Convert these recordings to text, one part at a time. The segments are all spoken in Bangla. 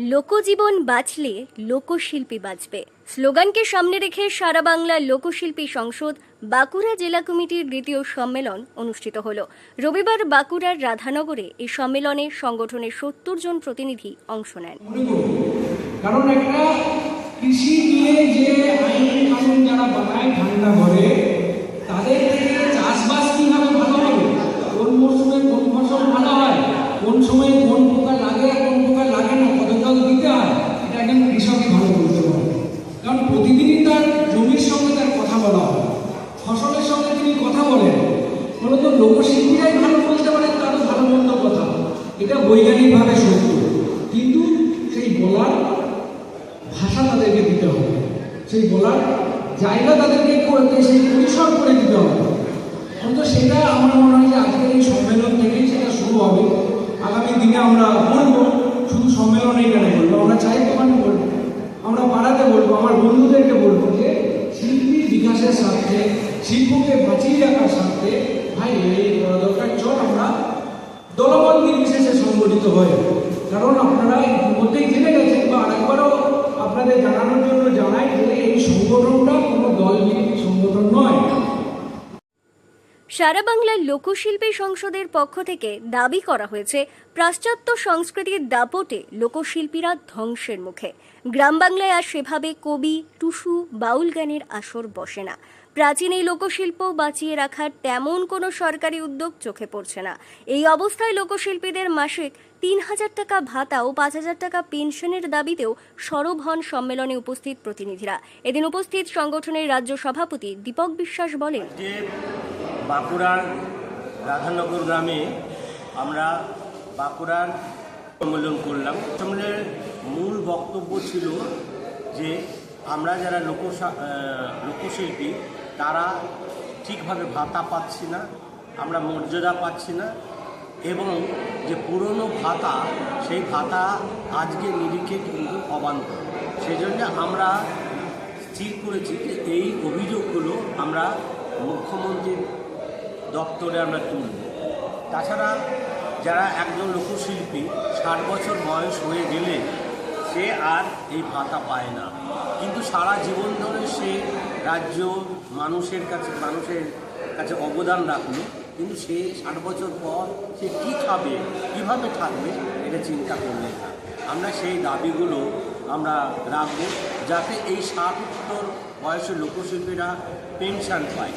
লোকজীবন বাঁচলে লোকশিল্পী বাঁচবে। স্লোগানকে সামনে রেখে সারা বাংলা লোকশিল্পী সংসদ বাঁকুড়া জেলা কমিটির দ্বিতীয় সম্মেলন অনুষ্ঠিত হল। রবিবার বাঁকুড়ার রাধানগরে এই সম্মেলনে সংগঠনের সত্তর জন প্রতিনিধি অংশ নেন। কারণ একটা কৃষি নিয়ে যে আইন কানুন যারা বানায় ঠান্ডা ঘরে তাদের থেকে চাষবাস কীভাবে ভালো হবে কোন মরশুমে কোন ফসল ভালো হয় কোন সময়ে কোন পোকা লাগে আর কোন পোকা লাগে না কত জল দিতে হয় এটা একজন কৃষকই ভালো বলতে পারে কারণ প্রতিদিনই তার জমির সঙ্গে তার কথা বলা হয় ফসলের সঙ্গে তিনি কথা বলেন মূলত লোকশিল্পীরাই ভালো বলতে পারেন তারও ভালো মন্দ কথা। এটা বৈজ্ঞানিকভাবে সত্য। কিন্তু সেই বলার ভাষা তাদেরকে দিতে হবে। সেই বলার জায়গা তাদেরকে করতে সেই পরিসর করে দিতে হবে। অন্তত সেটা আমার মনে হয় যে আজকের এই সম্মেলন থেকেই সেটা শুরু হবে। আগামী দিনে আমরা বলব, শুধু সম্মেলনেই কেন বলব। আমরা চাই দোকানে বলব আমরা পাড়াতে বলব, আমার বন্ধুদেরকে বলব যে শিল্পী বিকাশের স্বার্থে শিল্পকে বাঁচিয়ে রাখার স্বার্থে, ভাই, এই করা দরকার। চল আমরা দলবল নির্বিশেষে সংগঠিত হয় কারণ আপনারা ইতিমধ্যেই জেনে গেছেন বা আরেকবারও আপনাদের জানানোর জন্য জানাই যে এই সংগঠনটা কোনো দল সংগঠন নয়। সারা বাংলার লোকশিল্পী সংসদের পক্ষ থেকে দাবি করা হয়েছে, পাশ্চাত্য সংস্কৃতির দাপটে লোকশিল্পীরা ধ্বংসের মুখে। গ্রাম বাংলায় আর সেভাবে কবি, টুসু, বাউল গানের আসর বসে না। প্রাচীন এই লোকশিল্প বাঁচিয়ে রাখার তেমন কোনো সরকারি উদ্যোগ চোখে পড়ছে না। এই অবস্থায় লোকশিল্পীদের মাসিক তিন হাজার টাকা ভাতা ও পাঁচ হাজার টাকা পেনশনের দাবিতেও সরব হন সম্মেলনে উপস্থিত প্রতিনিধিরা। এদিন উপস্থিত সংগঠনের রাজ্য সভাপতি দীপক বিশ্বাস বলেন বাঁকুড়ার রাধানগর গ্রামে আমরা বাঁকুড়ার সম্মেলন করলাম। সম্মেলনের মূল বক্তব্য ছিল যে আমরা যারা লোক লোকশিল্পী তারা ঠিকভাবে ভাতা পাচ্ছি না, আমরা মর্যাদা পাচ্ছি না, এবং যে পুরনো ভাতা, সেই ভাতা আজকে নিরিখে কিন্তু অবান্ত সেই জন্য আমরা স্থির করেছি যে এই অভিযোগগুলো আমরা মুখ্যমন্ত্রীর দপ্তরে আমরা তুলব। তাছাড়া যারা একজন লোকশিল্পী, ষাট বছর বয়স হয়ে গেলে সে আর এই ভাতা পায় না। কিন্তু সারা জীবন ধরে সে রাজ্য মানুষের কাছে মানুষের কাছে অবদান রাখল। কিন্তু সে ষাট বছর পর সে কী খাবে, কীভাবে থাকবে, এটা চিন্তা করলেন না। আমরা সেই দাবিগুলো আমরা রাখব যাতে এই ষাট উত্তর বয়সের লোকশিল্পীরা পেনশন পায়।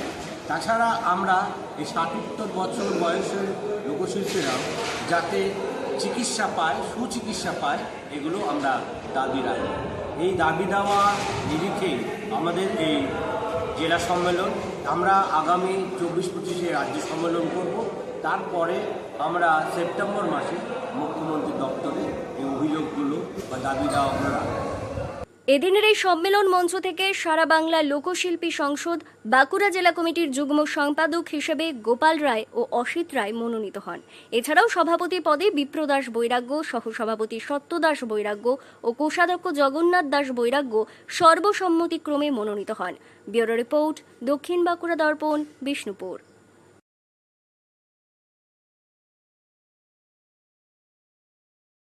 তাছাড়া আমরা এই ষাট উত্তর বছর বয়সের লোকশিল্পীরা যাতে চিকিৎসা পায়, সুচিকিৎসা পায়, এগুলো আমরা দাবি রাখব। এই দাবি দাওয়া নিরিখে আমাদের এই জেলা সম্মেলন, আমরা আগামী চব্বিশ পঁচিশে রাজ্য সম্মেলন করব। তারপরে আমরা সেপ্টেম্বর মাসে মুখ্যমন্ত্রী দপ্তরে এই অভিযোগগুলো বা দাবি দেওয়াগুলো রাখব এদিনের এই সম্মেলন মঞ্চ থেকে সারা বাংলা লোকশিল্পী সংসদ, বাঁকুড়া জেলা কমিটির যুগ্ম সম্পাদক হিসেবে গোপাল রায় ও অসিত রায় মনোনীত হন। এছাড়াও সভাপতি পদে বিপ্রদাস বৈরাগ্য, সহসভাপতি সত্যদাস বৈরাগ্য ও কোষাধ্যক্ষ জগন্নাথ দাস বৈরাগ্য সর্বসম্মতিক্রমে মনোনীত হন। ব্যুরো রিপোর্ট, দক্ষিণ বাঁকুড়া দর্পণ, বিষ্ণুপুর।